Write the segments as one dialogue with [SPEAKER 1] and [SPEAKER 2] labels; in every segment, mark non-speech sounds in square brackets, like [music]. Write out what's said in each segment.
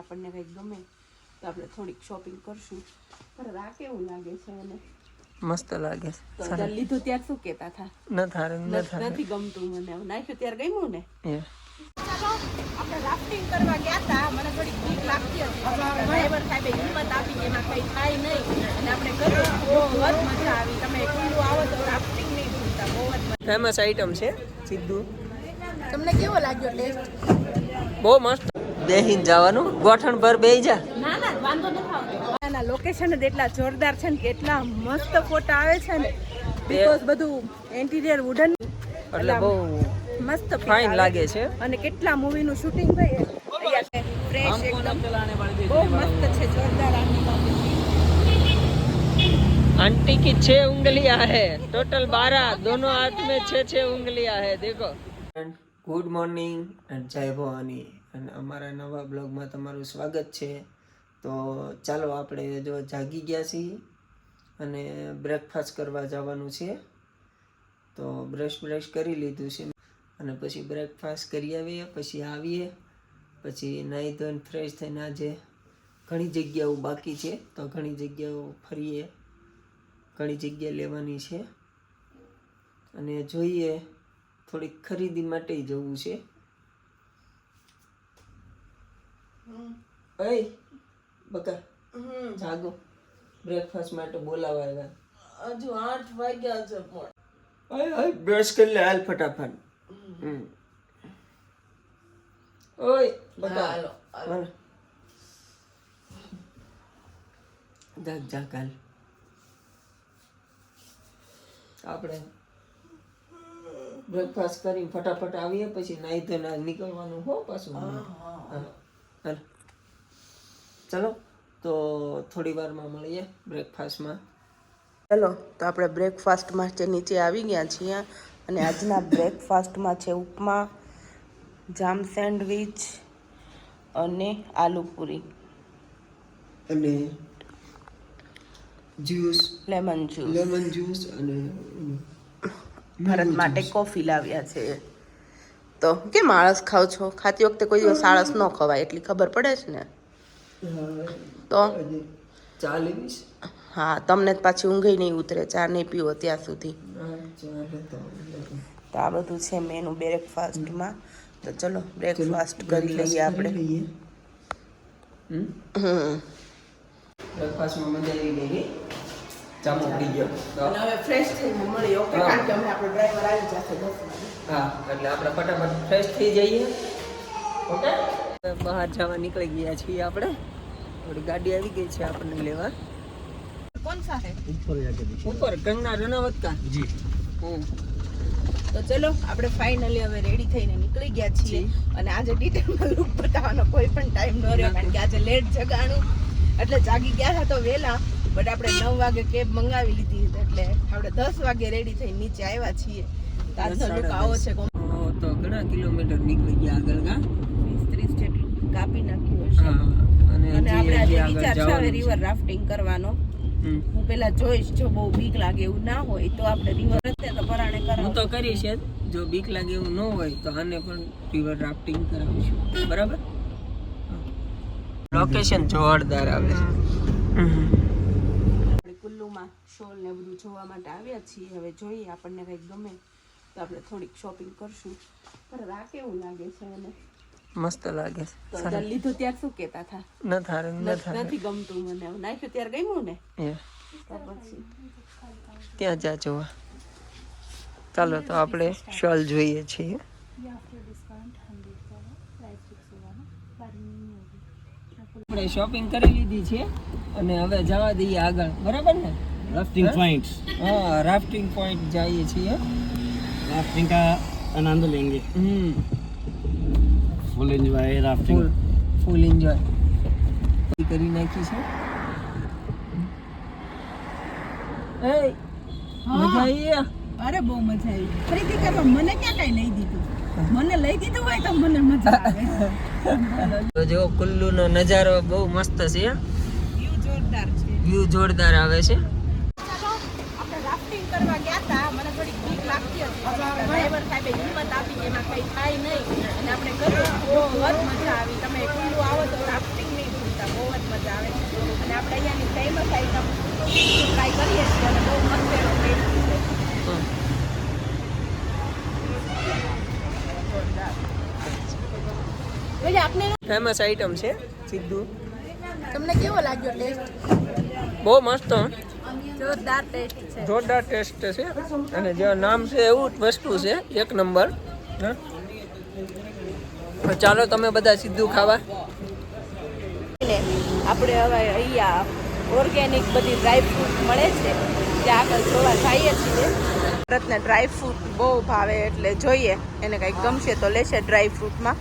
[SPEAKER 1] આપણને કંઈક ગમે તો આપણે થોડીક શોપિંગ કરશું. પણ રા કેવું લાગે છે મને.
[SPEAKER 2] મસ્ત લાગે છે.
[SPEAKER 1] તો લીધું ત્યારે શું કહેતા હતા?
[SPEAKER 2] ન થારે ન થારે.
[SPEAKER 1] નથી ગમતું મને. નાખ્યું ત્યારે ગમ્યું ને? આપણે રાફ્ટિંગ કરવા ગયા હતા. મને થોડીક બીક લાગતી હતી. ડ્રાઈવર સાહેબે હિંમત આપી કે એમાં કંઈ થાય નહીં. અને આપણે કર્યું બહુ જ મજા આવી. તમે ખુલ્લું આવો તો રાફ્ટિંગ નહીં ભૂલતા. બહુ જ
[SPEAKER 2] ફેમસ આઈટમ છે સીધું
[SPEAKER 1] તમને કેવો લાગ્યો ટેસ્ટ
[SPEAKER 2] બહુ મસ્ત. બેહીન જવાનું ગોઠણ પર બેહી જા
[SPEAKER 1] ના ના વાંધો નથી આવતો આના લોકેશન જ એટલા જોરદાર છે ને કે એટલા મસ્ત ફોટા આવે છે ને બીકોઝ બધું ઇન્ટિરિયર વુડન
[SPEAKER 2] એટલે બહુ
[SPEAKER 1] મસ્ત pic
[SPEAKER 2] ફાઇન
[SPEAKER 1] આવે.
[SPEAKER 2] લાગે છે
[SPEAKER 1] અને કેટલા મૂવી નું શૂટિંગ થાય અહીંયા છે ફ્રેશ એકદમ બહુ મસ્ત છે જોરદાર આની
[SPEAKER 2] आंटी की छह उंगलियां है टोटल बारह दोनों हाथ में छह छह उंगलियां है देखो ગુડ મોર્નિંગ એન્ડ જય ભવાની અને અમારા નવા બ્લોગમાં તમારું સ્વાગત છે. તો ચાલો આપણે જો જાગી ગયા છીએ અને બ્રેકફાસ્ટ કરવા જવાનું છે. તો બ્રશ બ્રશ કરી લીધું છે. અને પછી બ્રેકફાસ્ટ કરી આવીએ, પછી આવીએ, પછી નાહી ધોઈને ફ્રેશ થઈને આજે ઘણી જગ્યાઓ બાકી છે. તો ઘણી જગ્યાઓ ફરીએ, ઘણી જગ્યા લેવાની છે. અને જોઈએ થોડીક ખરીદી માટે જવું છે. ઓય બકા. જાગો. બ્રેકફાસ્ટ માટે બોલાવાયા
[SPEAKER 1] હજુ આઠ વાગ્યા છે પણ.
[SPEAKER 2] ઓય ઓય બ્રશ કરી લે હાલ ફટાફટ. ઓય બકા. હાલો જાગ જાગ હાલ. આપણે બ્રેકફાસ્ટ કરીને ફટાફટ આવીએ પછી નાઈ ધોઈને નીકળવાનું હો પાછું. હા. હાલ. ચલો તો થોડી વારમાં મળીએ બ્રેકફાસ્ટમાં
[SPEAKER 1] ચલો તો આપણે બ્રેકફાસ્ટમાં જે નીચે આવી ગયા છીએ અને આજના બ્રેકફાસ્ટમાં છે ઉપમા જામ સેન્ડવિચ અને આલુ પૂરી.
[SPEAKER 2] અને juice.
[SPEAKER 1] Lemon juice
[SPEAKER 2] lemon juice અને
[SPEAKER 1] ભારત માટે કોફી લાવ્યા છે. તો કેમ આળસ ખાવ છો? ખાતી વખતે કોઈ દિવસ આળસ ન ખવાય એટલી ખબર પડે છે ને? તો?
[SPEAKER 2] ચા લેવીશ
[SPEAKER 1] હા તમને પાછી ઊંઘ નહીં ઉતરે ચા નહીં પીવો ત્યાં સુધી. તો. આ બધું છે મેનુ બ્રેકફાસ્ટમાં. તો ચલો બ્રેકફાસ્ટ કરી લઈએ આપણે.
[SPEAKER 2] બ્રેકફાસ્ટમાં મજા આવી ગઈ નહીં ચા મોકલી ગયો
[SPEAKER 1] અને હવે ફ્રેશ થઈને મળી ઓકે કારણ કે અમે આપણો ડ્રાઈવર આવી જશે દસ
[SPEAKER 2] હા એટલે આપણે ફટાફટ ફ્રેશ થઈ જઈએ ઓકે બહાર જવા નીકળી ગયા છીએ આપણે થોડી ગાડી આવી ગઈ છે આપણને લેવા
[SPEAKER 1] કોણ સા હે
[SPEAKER 2] ઉપર કંગના રનાવત કા જી હમ
[SPEAKER 1] તો ચલો આપણે ફાઇનલી હવે રેડી થઈને નીકળી ગયા છીએ. અને આજે ડિટેલમાં લુક બતાવવાનો કોઈ પણ ટાઈમ ન રહ્યો કારણ કે આજે લેટ જગાણું. એટલે જાગી ગયા હતા તો વહેલા. બટ આપણે નવ વાગે કેબ મંગાવી લીધી એટલે આપણે દસ વાગે રેડી થઈ નીચે આવ્યા છીએ. તો આવો છે
[SPEAKER 2] તો ઘણા કિલોમીટર નીકળી ગયા આગળ કા?
[SPEAKER 1] વીસ ત્રીસ જેટલું કાપી નાખ્યું હશે.
[SPEAKER 2] અને
[SPEAKER 1] અને આપણે આજે વિચાર છે હવે
[SPEAKER 2] જવાનું છે.
[SPEAKER 1] રિવર રાફ્ટિંગ કરવાનો. હું પેલા જોઈશ જો બહુ બીક લાગે એવું ના હોય તો આપણે રિવર રસ્તે તો પરાણે
[SPEAKER 2] હું તો કરીશ જ. બીક લાગે એવું ન હોય તો આને પણ રિવર રાફ્ટિંગ કરાવીશું. બરાબર? લોકેશન જોરદાર આવે છે.
[SPEAKER 1] શોલ ને બધું જોવા માટે આવ્યા છીએ. હવે જોઈએ આપણને કંઈક ગમે તો આપણે થોડીક શોપિંગ કરશું. પણ આ કેવું લાગે છે એને?
[SPEAKER 2] મસ્ત લાગે છે.
[SPEAKER 1] લીધું ત્યારે શું કહેતા હતા?
[SPEAKER 2] ન થારે ન થારે.
[SPEAKER 1] નથી ગમતું મને નાખ્યું ત્યારે ગમ્યું ને? પછી.
[SPEAKER 2] ત્યાં જા જોવા. ચાલો તો આપણે શોલ જોઈએ છીએ. આપણે શોપિંગ કરી લીધી છે અને હવે જવા દઈએ આગળ. બરાબર ને?
[SPEAKER 3] राफ्टिंग पॉइंट
[SPEAKER 2] હા રાફ્ટિંગ પોઈન્ટ જઈએ છીએ
[SPEAKER 3] राफ्टिंग का आनंद लेंगे
[SPEAKER 2] હમ
[SPEAKER 3] full enjoy rafting
[SPEAKER 2] full full enjoy કરી નાખી છે એ મજા આવી
[SPEAKER 1] અરે બહુ મજા આવી ખરીદી કરવા મને ક્યાં કઈ લઈ દીધું મને લઈ દીધું હોય તો મને મજા આવે
[SPEAKER 2] તો જો કુલ્લુનો નજારો બહુ મસ્ત છે
[SPEAKER 1] વ્યૂ જોરદાર છે
[SPEAKER 2] વ્યૂ જોરદાર આવે છે
[SPEAKER 1] શૂટિંગ કરવા ગયા હતા મને થોડી બીક લાગતી હતી. ડ્રાઈવર સાહેબે હિંમત આપી કે એમાં કંઈ થાય નહીં. અને આપણે કર્યું બહુ જ મજા આવી. તમે ખુલ્લું આવો તો રાફ્ટિંગ નહીં ભૂલતા બહુ જ મજા આવે. અને આપણે અહીંયાની ફેમસ આઈટમ ટ્રાય કરીએ છીએ અને બહુ મસ્ત એનો ટેસ્ટ
[SPEAKER 2] ફેમસ આઈટમ છે સીધું
[SPEAKER 1] તમને કેવો લાગ્યો ટેસ્ટ
[SPEAKER 2] બહુ મસ્ત
[SPEAKER 1] જોરદાર ટેસ્ટ છે.
[SPEAKER 2] જોરદાર ટેસ્ટ છે અને જે નામ છે એવું જ વસ્તુ છે એક નંબર. ચાલો તમે બધા સીધું ખાવા.
[SPEAKER 1] આપણે હવે અહીંયા ઓર્ગેનિક બધી ડ્રાય ફ્રૂટ મળે છે ત્યાં આગળ જોવા જઈએ છીએ. ભારતને ડ્રાય ફ્રૂટ બહુ ભાવે એટલે જોઈએ એને કંઈક ગમશે તો લેશે ડ્રાય ફ્રૂટમાં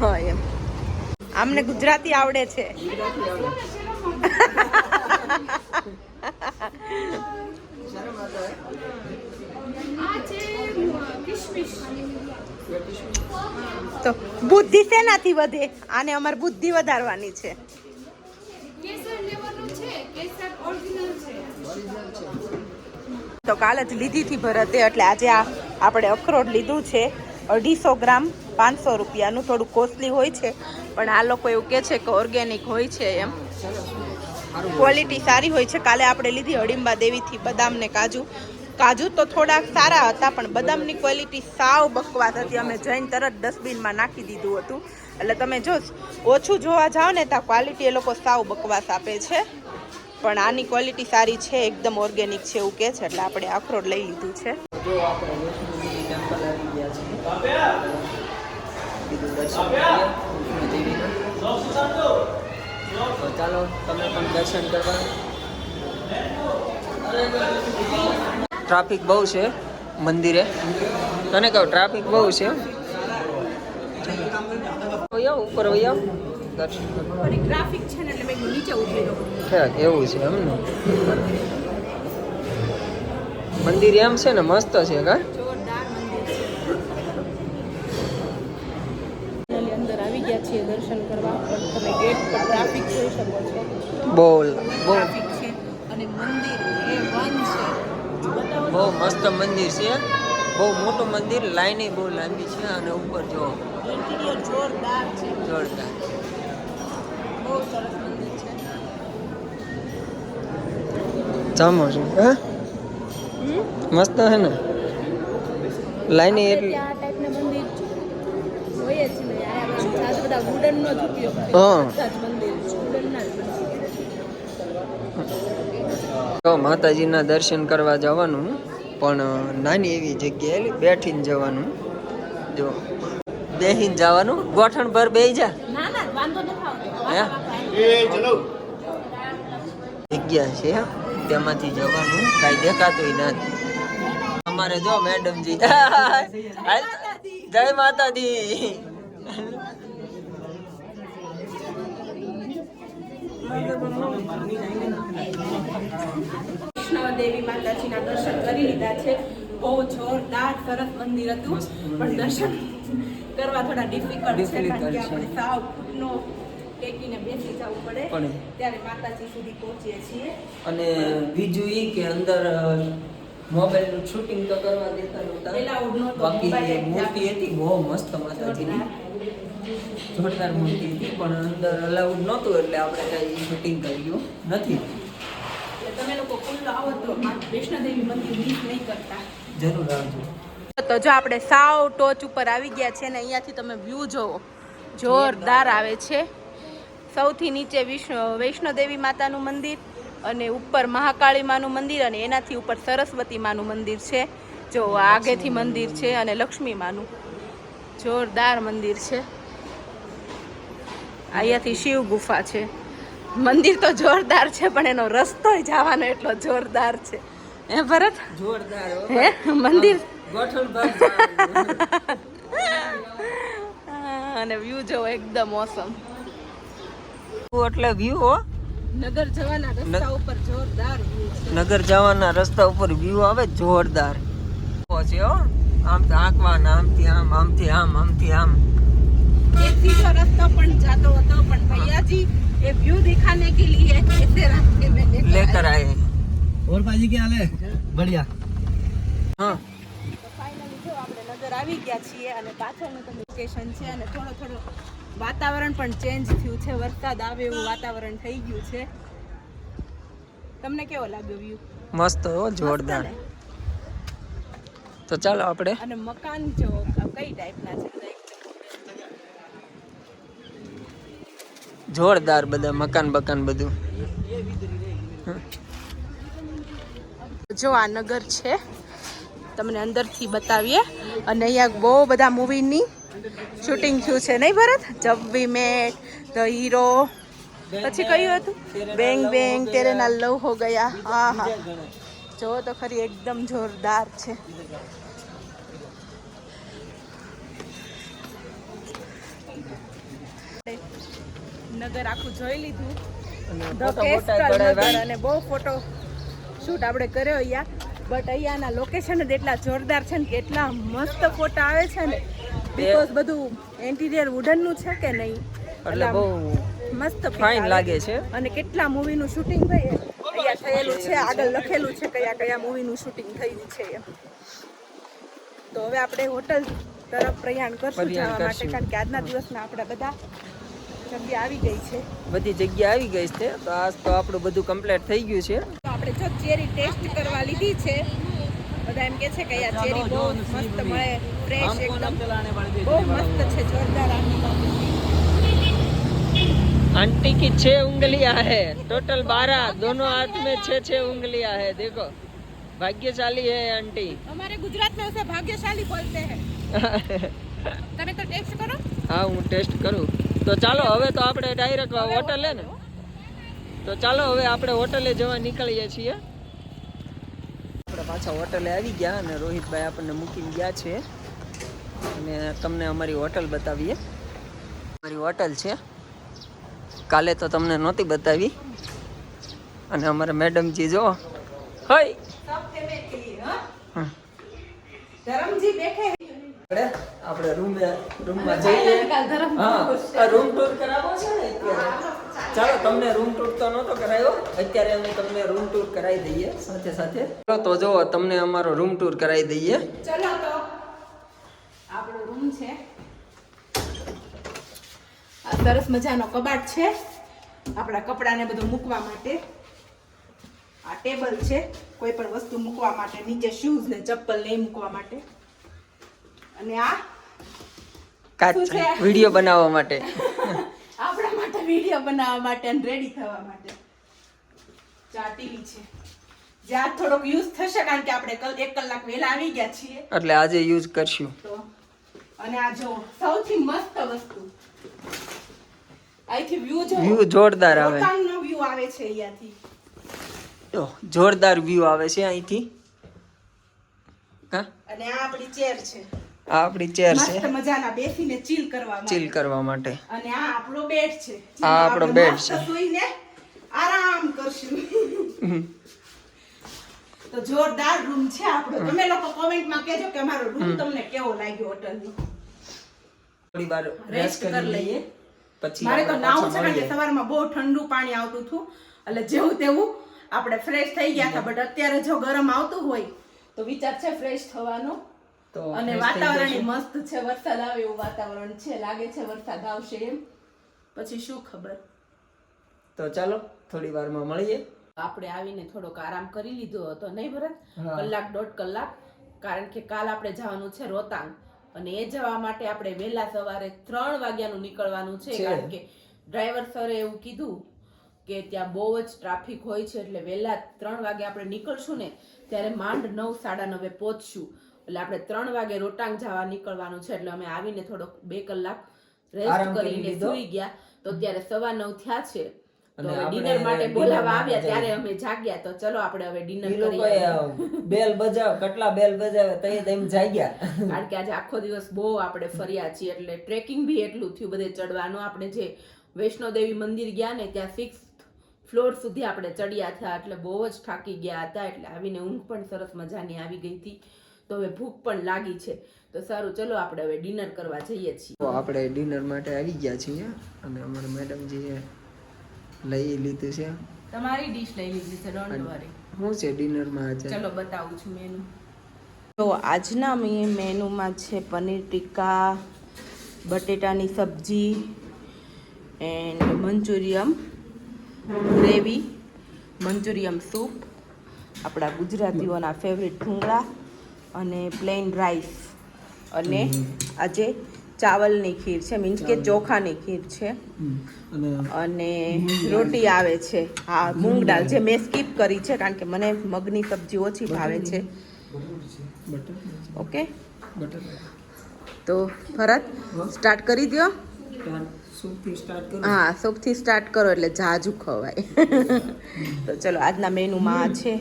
[SPEAKER 1] હા એમ. આમને ગુજરાતી આવડે છે. તો બુદ્ધિ શેનાથી વધે? આને અમારે બુદ્ધિ વધારવાની છે. તો કાલ જ લીધી હતી ભરતે, એટલે આજે આ આપણે અખરોટ લીધું છે. અઢીસો ગ્રામ, પાંચસો રૂપિયાનું થોડું કોસ્ટલી હોય છે. પણ આ લોકો એવું કહે છે કે ઓર્ગેનિક હોય છે એમ. ક્વોલિટી સારી હોય છે. કાલે આપણે લીધી હડિંબા દેવીથી બદામ ને કાજુ. કાજુ તો થોડાક સારા હતા, પણ બદામની ક્વોલિટી સાવ બકવાસ હતી. અમે જઈને તરત ડસ્ટબિનમાં નાખી દીધું હતું. એટલે તમે જો, ઓછું જોવા જાઓ ને ત્યાં ક્વોલિટી એ લોકો સાવ બકવાસ આપે છે. પણ આની ક્વોલિટી સારી છે, એકદમ ઓર્ગેનિક છે એવું કહે છે. એટલે આપણે અખરોટ લઈ લીધું છે.
[SPEAKER 2] ટેમ્પલ છે તો ચાલો તમે પણ દર્શન કરવા. ટ્રાફિક બહુ છે મંદિરે. તને કહું ટ્રાફિક બહુ છે. ઉપર વહી કરવા
[SPEAKER 1] ટ્રાફિક છે ને એટલે નીચે
[SPEAKER 2] એવું છે એમ ને મંદિર એમ છે ને મસ્ત છે કા?
[SPEAKER 1] છીએ દર્શન કરવા પણ તમે ગેટ પર ટ્રાફિક જોઈ શકો છો.
[SPEAKER 2] બોલ. બહુ
[SPEAKER 1] ટ્રાફિક છે અને મંદિર એ વન છે.
[SPEAKER 2] બહુ મસ્ત મંદિર છે. બહુ મોટું મંદિર લાઈન બહુ લાંબી છે અને ઉપર જો
[SPEAKER 1] ઇન્ટિરિયર જોરદાર છે.
[SPEAKER 2] જોરદાર.
[SPEAKER 1] બહુ સરસ મંદિર છે.
[SPEAKER 2] જામો છે હે? મસ્ત હે ને? લાઈન એટલી
[SPEAKER 1] આ ટાઈપના મંદિર હોય જ ને આ બધા બધા વુડનનો જ ઉપયોગ કરે
[SPEAKER 2] હા. માતાજીના દર્શન કરવા જવાનું પણ નાની એવી જગ્યાએ બેઠીને જવાનું. જો બેહીને જવાનું ગોઠણ પર બેહી જા. જગ્યા છે તેમાંથી જવાનું કાંઈ દેખાતું નથી. અમારે જો મેડમજી. [laughs] જય માતાજી.
[SPEAKER 1] વૈષ્ણવ દેવી માતાજીના દર્શન કરી લીધા છે. બહુ જોરદાર સરસ મંદિર હતું. પણ દર્શન કરવા થોડા ડિફિકલ્ટ છે કારણ કે આપણે સાવ નો ટેકીને બેસી જવું પડે. ત્યારે માતાજી સુધી પહોંચીએ છીએ.
[SPEAKER 2] અને બીજું એ કે અંદર મોબાઈલનું શૂટિંગ તો કરવા દેતા નહોતા. બાકી મૂર્તિ હતી બહુ મસ્ત માતાજીની. જોરદાર મૂર્તિ હતી પણ અંદર અલાઉડ નહોતું એટલે આપણે કઈ શૂટિંગ કર્યું નથી.
[SPEAKER 1] તમે લોકો આવો તો વૈષ્ણોદેવી મંદિર મિસ નહીં કરતા.
[SPEAKER 2] જરૂર આવજો.
[SPEAKER 1] તો જો આપણે સાવ ટોચ ઉપર આવી ગયા છે ને અહીંયાથી તમે વ્યૂ જોવો. જોરદાર આવે છે. સૌથી નીચે વિષ્ણુ વૈષ્ણોદેવી માતાનું મંદિર અને ઉપર મહાકાળી માનું મંદિર અને એનાથી ઉપર સરસ્વતી માનું મંદિર છે. જો આગેથી મંદિર છે અને લક્ષ્મી માનું. જોરદાર મંદિર છે. અહીંયાથી શિવ ગુફા છે. મંદિર તો જોરદાર છે પણ એનો રસ્તો જવાનો એટલો જોરદાર છે. હે ભરત?
[SPEAKER 2] જોરદાર હે.
[SPEAKER 1] મંદિર. [laughs] અને વ્યૂ જોવો એકદમ ઓસમ
[SPEAKER 2] એટલે વ્યૂ હો.
[SPEAKER 1] નગર જવાના રસ્તા ઉપર જોરદાર વ્યૂ છે.
[SPEAKER 2] નગર જવાના રસ્તા ઉપર વ્યૂ આવે જોરદાર. છે હો આમ તો આંકવાના આમથી આમ આમથી આમ આમથી આમ.
[SPEAKER 1] एक सीधा रास्ता पण जाता होता पण भैया जी ये व्यू दिखाने के लिए ऐसे रास्ते में लेकर
[SPEAKER 2] લેકર આયે
[SPEAKER 3] और पाजी क्या हाल है बढ़िया
[SPEAKER 2] હા
[SPEAKER 1] ફાઇનલી જો આપણે નગર આવી ગયા છીએ અને પાછળનું તમે લોકેશન છે અને થોડો થોડો વાતાવરણ પણ ચેન્જ થયું છે વરસાદ આવે એવું વાતાવરણ થઈ ગયું છે તમને કેવો લાગ્યો વ્યૂ
[SPEAKER 2] મસ્ત હો જોરદાર તો ચાલો આપણે
[SPEAKER 1] અને મકાન જો આ કઈ ટાઈપના છે
[SPEAKER 2] જોરદાર બધા મકાન બકાન બધું.
[SPEAKER 1] જો આ નગર છે, તમને અંદરથી બતાવીએ. અને અહીંયા બહુ બધા મૂવીની શૂટિંગ થયું છે, નહીં ભરત? જબ મેટ ધ હીરો પછી કયું હતું? બેંગ બેંગ તેરે ના લવ હો ગયા. હા હા જો તો ખરી એકદમ જોરદાર છે. નગર આખું જોઈ લીધું. ધ કેસ્ટલ નગર અને બહુ ફોટો શૂટ આપણે કર્યો અહીંયા. બટ અહીંયાના લોકેશન જ એટલા જોરદાર છે ને કેટલા મસ્ત ફોટા આવે છે ને. બીકોઝ બધું ઇન્ટિરિયર વુડનનું છે કે નહીં?
[SPEAKER 2] એટલે બહુ
[SPEAKER 1] મસ્ત
[SPEAKER 2] ફાઇન લાગે છે.
[SPEAKER 1] અને કેટલા મૂવીનું શૂટિંગ થઈ અહીંયા થયેલું છે આગળ લખેલું છે કયા કયા મૂવીનું શૂટિંગ થયું છે એમ. તો હવે આપણે હોટલ તરફ પ્રયાણ કરશું જવા માટે કારણ કે આજના દિવસના આપણા બધા જગ્યા આવી ગઈ છે
[SPEAKER 2] બધી જગ્યા આવી ગઈ છે તો આજ તો આપણું બધું કમ્પ્લીટ થઈ ગયું છે
[SPEAKER 1] તો આપણે જો ચેરી ટેસ્ટ કરવા લીધી છે બધા એમ કે છે કે અહીંયા ચેરી બહુ મસ્ત મળે ફ્રેશ એકદમ બહુ મસ્ત છે જોરદાર આંટી
[SPEAKER 2] आंटी की छह उंगलियां है टोटल बारह दोनों हाथ में छह छह उंगलियां है देखो भाग्यशाली है आंटी
[SPEAKER 1] हमारे गुजरात में उसे भाग्यशाली बोलते हैं તમે તો ટેસ્ટ કરો
[SPEAKER 2] હા હું ટેસ્ટ કરું તો ચાલો હવે તો આપણે ડાયરેક્ટ હોટલે ને? તો ચાલો હવે આપણે હોટલે જવા નીકળીએ છીએ. આપણે પાછા હોટલે આવી ગયા અને રોહિતભાઈ આપણને મૂકીને ગયા છે. અને તમને અમારી હોટલ બતાવીએ. અમારી હોટલ છે. કાલે તો તમને નહોતી બતાવી. અને અમારા મેડમજી જો હોય.
[SPEAKER 1] ધરમજી બેઠે
[SPEAKER 2] આપણે આપણે રૂમ રૂમમાં જઈએ. હા રૂમ ટૂર કરાવો છે ને ચાલો. તમને રૂમ ટૂર તો નહોતો કરાયો. અત્યારે અમે તમને રૂમ ટૂર કરાવી દઈએ સાથે સાથે. ચાલો તો જો તમને અમારો રૂમ ટૂર કરાવી દઈએ.
[SPEAKER 1] ચલો તો. આપણો રૂમ છે. આ સરસ મજાનો કબાટ છે. આપણા કપડાને બધું મૂકવા માટે. આ ટેબલ છે. કોઈ પણ વસ્તુ મૂકવા માટે નીચે શૂઝ ને ચપ્પલ નહીં મૂકવા માટે. અને આ?
[SPEAKER 2] કાચ વીડિયો બનાવવા માટે. [laughs]
[SPEAKER 1] આપણા માટે વીડિયો બનાવવા માટે અને રેડી થવા માટે. ચા છે. જ્યાં થોડોક યુઝ થશે કારણ કે આપણે કલ એક કલાક વહેલા આવી ગયા છીએ.
[SPEAKER 2] એટલે આજે યુઝ કરશું.
[SPEAKER 1] તો અને આ જો સૌથી મસ્ત વસ્તુ. અહીંથી વ્યૂ જો
[SPEAKER 2] વ્યૂ જોરદાર આવે.
[SPEAKER 1] પોતાનો વ્યૂ આવે છે અહીંયાથી.
[SPEAKER 2] તો જોરદાર વ્યૂ આવે છે અહીંથી. હા?
[SPEAKER 1] અને આ આપણી ચેર છે.
[SPEAKER 2] આ આપણી ચેર છે.
[SPEAKER 1] મસ્ત મજાના બેસીને ચીલ કરવા માટે.
[SPEAKER 2] ચીલ કરવા માટે.
[SPEAKER 1] અને આ આપણો બેડ છે.
[SPEAKER 2] આ આપણો
[SPEAKER 1] બેડ
[SPEAKER 2] છે.
[SPEAKER 1] સુઈને આરામ કરશું. તો જોરદાર રૂમ છે આપણો. તમે લોકો કોમેન્ટમાં કહેજો કે અમારો રૂમ તમને કેવો લાગ્યો હોટલનો
[SPEAKER 2] થોડી વાર
[SPEAKER 1] રેસ્ટ કરી લઈએ.
[SPEAKER 2] પછી
[SPEAKER 1] મારે તો નાવું છે કારણ કે સવારમાં બહુ ઠંડુ પાણી આવતું હતું. એટલે જેવું તેવું આપણે ફ્રેશ થઈ ગયા હતા. બટ અત્યારે જો ગરમ આવતું હોય તો વિચાર છે ફ્રેશ થવાનો.
[SPEAKER 2] તો
[SPEAKER 1] અને વાતાવરણ મસ્ત છે વરસાદ આવે એવું વાતાવરણ છે લાગે છે વરસાદ આવશે એમ. પછી શું ખબર?
[SPEAKER 2] તો ચાલો થોડી વારમાં મળીએ.
[SPEAKER 1] આપણે આવીને થોડોક આરામ કરી લીધો હતો નહીં ભરત? કલાક દોઢ કલાક. કારણ કે કાલ આપણે જવાનું છે રોતાંગ અને એ જવા માટે આપણે વહેલા સવારે ત્રણ વાગ્યાનું નીકળવાનું છે. કારણ કે ડ્રાઈવર સરે એવું કીધું કે ત્યાં બહુ જ ટ્રાફિક હોય છે એટલે વહેલા ત્રણ વાગે આપણે નીકળશું ને ત્યારે માંડ નવ સાડા નવે પહોંચશું. એટલે આપણે ત્રણ વાગે રોટાંગ જવા નીકળવાનું છે એટલે અમે આવીને થોડોક બે કલાક રેસ્ટ કરીને સુઈ ગયા. તો અત્યારે સવા નવ થયા છે. ડિનર માટે બોલાવા આવ્યા ત્યારે અમે જાગ્યા. તો ચલો આપણે હવે ડિનર કરીએ.
[SPEAKER 2] બેલ બજાવ કેટલા બેલ બજાવે તઈ તેમ જાગ્યા.
[SPEAKER 1] કારણ કે આજે આખો દિવસ બહુ આપણે ફર્યા છીએ એટલે ટ્રેકિંગ બી એટલું થયું બધે ચડવાનું. આપણે જે વૈષ્ણો દેવી મંદિર ગયા ને ત્યાં સિક્સ ફ્લોર સુધી આપણે ચડ્યા હતા એટલે બહુ જ થાકી ગયા હતા એટલે આવીને ઊંઘ પણ સરસ મજાની આવી ગઈ હતી. તો હવે ભૂખ પણ લાગી છે. તો સારું ચલો આપણે હવે ડિનર કરવા જઈએ છીએ.
[SPEAKER 2] તો આપણે ડિનર માટે આવી ગયા છીએ અને અમારા મેડમજીએ લઈ લીધું છે.
[SPEAKER 1] તમારી ડીશ લઈ લીધી છે ડોન્ટ વરી
[SPEAKER 2] શું છે ડિનરમાં આજે?
[SPEAKER 1] ચલો બતાવું છું મેનુ તો આજના મેનુમાં છે પનીર ટીક્કા બટેટાની સબ્જી and manchurian gravy manchurian soup આપણા ગુજરાતીઓના ફેવરિટ ભૂંગળા અને પ્લેન રાઈસ અને આજે ચાવલની ખીર છે મીન્સ કે ચોખાની ખીર છે.
[SPEAKER 3] અને
[SPEAKER 1] રોટી આવે છે. હા મૂંગ દાળ જે મેં સ્કીપ કરી છે કારણ કે મને મગની સબ્જી ઓછી ભાવે છે. ઓકે? તો ભરત સ્ટાર્ટ કરી દો
[SPEAKER 2] સૂપથી
[SPEAKER 1] હા સૌથી સ્ટાર્ટ કરો એટલે જાજુ ખવાય. તો ચલો આજના મેનુમાં આ છે.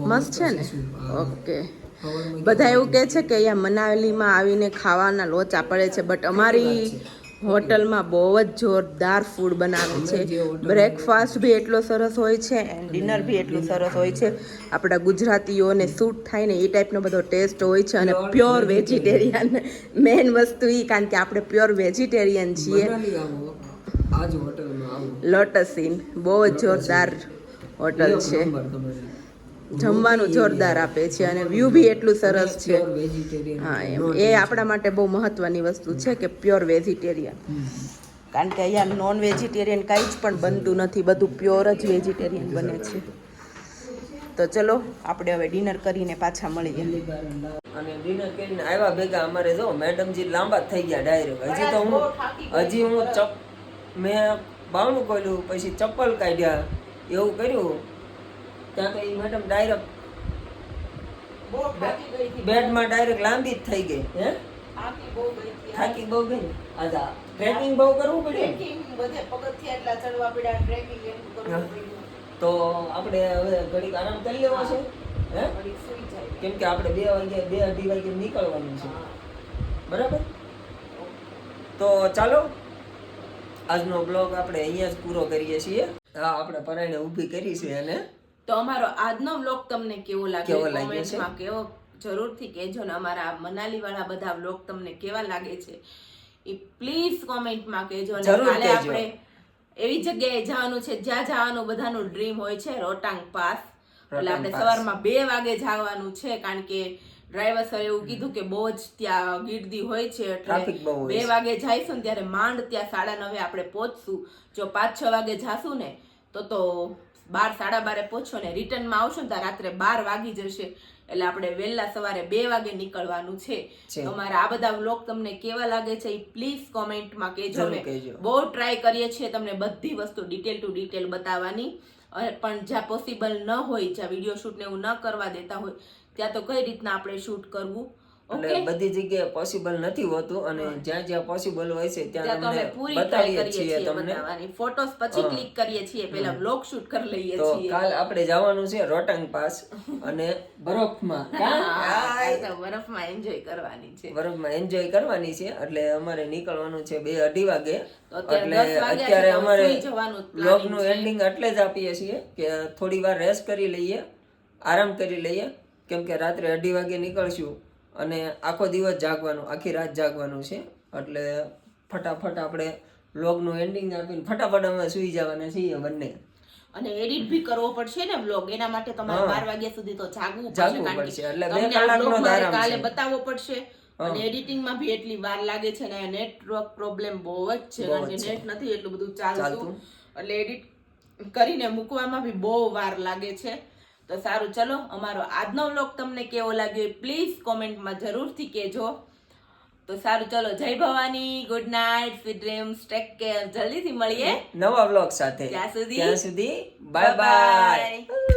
[SPEAKER 1] મસ્ત છે ને? ઓકે. બધા એવું કહે છે કે અહીંયા મનાલીમાં આવીને ખાવાના લોચા પડે છે બટ અમારી હોટલમાં બહુ જ જોરદાર ફૂડ બનાવે છે. બ્રેકફાસ્ટ બી એટલો સરસ હોય છે એન્ડ ડિનર બી એટલું સરસ હોય છે. આપણા ગુજરાતીઓને સૂટ થાય ને એ ટાઈપનો બધો ટેસ્ટ હોય છે અને પ્યોર વેજીટેરિયન મેઇન વસ્તુ એ કારણ કે આપણે પ્યોર વેજીટેરિયન છીએ. લોટસ ઇન બહુ જ જોરદાર હોટલ છે. જમવાનું જોરદાર આપે છે અને વ્યૂ બી એટલું સરસ છે. હા એમ. એ આપણા માટે બહુ મહત્વની વસ્તુ છે કે પ્યોર વેજીટેરિયન કારણ કે અહીંયા નોન વેજીટેરિયન કાંઈ જ પણ બનતું નથી. બધું પ્યોર જ વેજીટેરિયન બને છે. તો ચલો આપણે હવે ડિનર કરીને પાછા મળીએ.
[SPEAKER 2] અને ડિનર કરીને આવ્યા ભેગા અમારે જો મેડમજી લાંબા થઈ ગયા ડાયરેક્ટ હજી તો હું હજી હું ચપ મેં બાવણું ખોલ્યું પછી ચપ્પલ કાઢ્યા એવું કર્યું. ત્યાં તો એ મેડમ ડાયરેક્ટ બેડમાં ડાયરેક્ટ લાંબી જ થઈ ગઈ હે? થાકી બહુ ગઈ અચ્છા ટ્રેકિંગ બહુ કરવું પડ્યું તો આપણે હવે ઘડીક આરામ કરી લેવો છે હે. કેમ કે આપણે બે વાગે બે અઢી વાગે નીકળવાનું છે. બરાબર? તો ચાલો આજનો બ્લોગ આપણે અહીંયા જ પૂરો કરીએ છીએ. હા આપણે પરાયણે ઊભી કરી છે અને
[SPEAKER 1] તો અમારો આજનો વ્લોગ તમને કેવો લાગ્યો
[SPEAKER 2] છે?
[SPEAKER 1] કોમેન્ટમાં કેવો જરૂરથી કહેજો ને અમારા મનાલી વાળા બધા વ્લોગ તમને કેવા લાગે છે એ પ્લીઝ કોમેન્ટમાં કહેજો અને કાલે આપણે એવી જગ્યાએ જવાનું છે જ્યાં જવાનું બધાનું ડ્રીમ હોય છે રોટાંગ પાસ. એટલે આપણે સવારમાં બે વાગે જવાનું છે કારણ કે ડ્રાઈવર સર એવું કીધું કે બહુ જ ત્યાં ગીર્દી હોય છે એટલે બે વાગે જઈશું ને ત્યારે માંડ ત્યાં સાડા નવે આપણે પહોંચશું. જો પાંચ છ વાગે જાશું ને તો તો બાર સાડા બારે પહોંચો ને રિટર્નમાં આવશો ને ત્યાં રાત્રે બાર વાગી જશે. એટલે આપણે વહેલા સવારે બે વાગે નીકળવાનું છે. તમારા આ બધા વ્લોગ તમને કેવા લાગે છે એ પ્લીઝ કોમેન્ટમાં કહેજો ને. બહુ ટ્રાય કરીએ છીએ તમને બધી વસ્તુ ડિટેલ ટુ ડિટેલ બતાવવાની. પણ જ્યાં પોસિબલ ન હોય જ્યાં વીડિયો શૂટ ને એવું ન કરવા દેતા હોય ત્યાં તો કઈ રીતના આપણે શૂટ કરવું?
[SPEAKER 2] એટલે બધી જગ્યાએ પોસિબલ નથી હોતું અને જ્યાં જ્યાં પોસિબલ હોય છે ત્યાં તમને બતાવીએ છીએ તમને.
[SPEAKER 1] ફોટોસ પછી ક્લિક કરીએ છીએ. પહેલા બ્લોગ શૂટ કરી લઈએ
[SPEAKER 2] તો કાલ આપણે જવાનું છે રોટંગ પાસ અને બરફમાં. [laughs]
[SPEAKER 1] બરફમાં એન્જોય કરવાની છે.
[SPEAKER 2] બરફમાં એન્જોય કરવાની છે. એટલે અમારે નીકળવાનું છે બે અઢી વાગે. એટલે અત્યારે અમારે બ્લોગનું એન્ડિંગ એટલે જ આપીએ છીએ કે થોડી વાર રેસ્ટ કરી લઈએ આરામ કરી લઈએ. કેમ કે રાત્રે અઢી વાગે નીકળશું. અને આખો દિવસ જાગવાનું આખી રાત જાગવાનું છે. એટલે ફટાફટ આપણે બ્લોગનું એન્ડિંગ આપીને ફટાફટ અમે સુઈ જવાના છીએ બંને.
[SPEAKER 1] અને એડિટ ભી કરવો પડશે ને બ્લોગ એના માટે તમારે બાર વાગ્યા સુધી તો જાગવું પડશે કારણ. કે
[SPEAKER 2] એટલે બે કલાકનો
[SPEAKER 1] vlog
[SPEAKER 2] જ આરામ
[SPEAKER 1] કાલે બતાવવો પડશે. અને એડિટિંગમાં બી એટલી વાર લાગે છે ને નેટવર્ક પ્રોબ્લેમ બહુ જ છે. કારણ કે નેટ નથી એટલું બધું ચાલતું. એટલે એડિટ કરીને મૂકવામાં બી બહુ વાર લાગે છે. તો સારું ચલો અમારો આજનો વ્લોગ તમને કેવો લાગ્યો પ્લીઝ કોમેન્ટમાં જરૂરથી કહેજો. તો સારું ચલો Jai Bhavani good night sweet dreams take care જલ્દીથી મળીએ.
[SPEAKER 2] નવા વ્લોગ સાથે.
[SPEAKER 1] ત્યાં સુધી.
[SPEAKER 2] ત્યાં સુધી બાય બાય.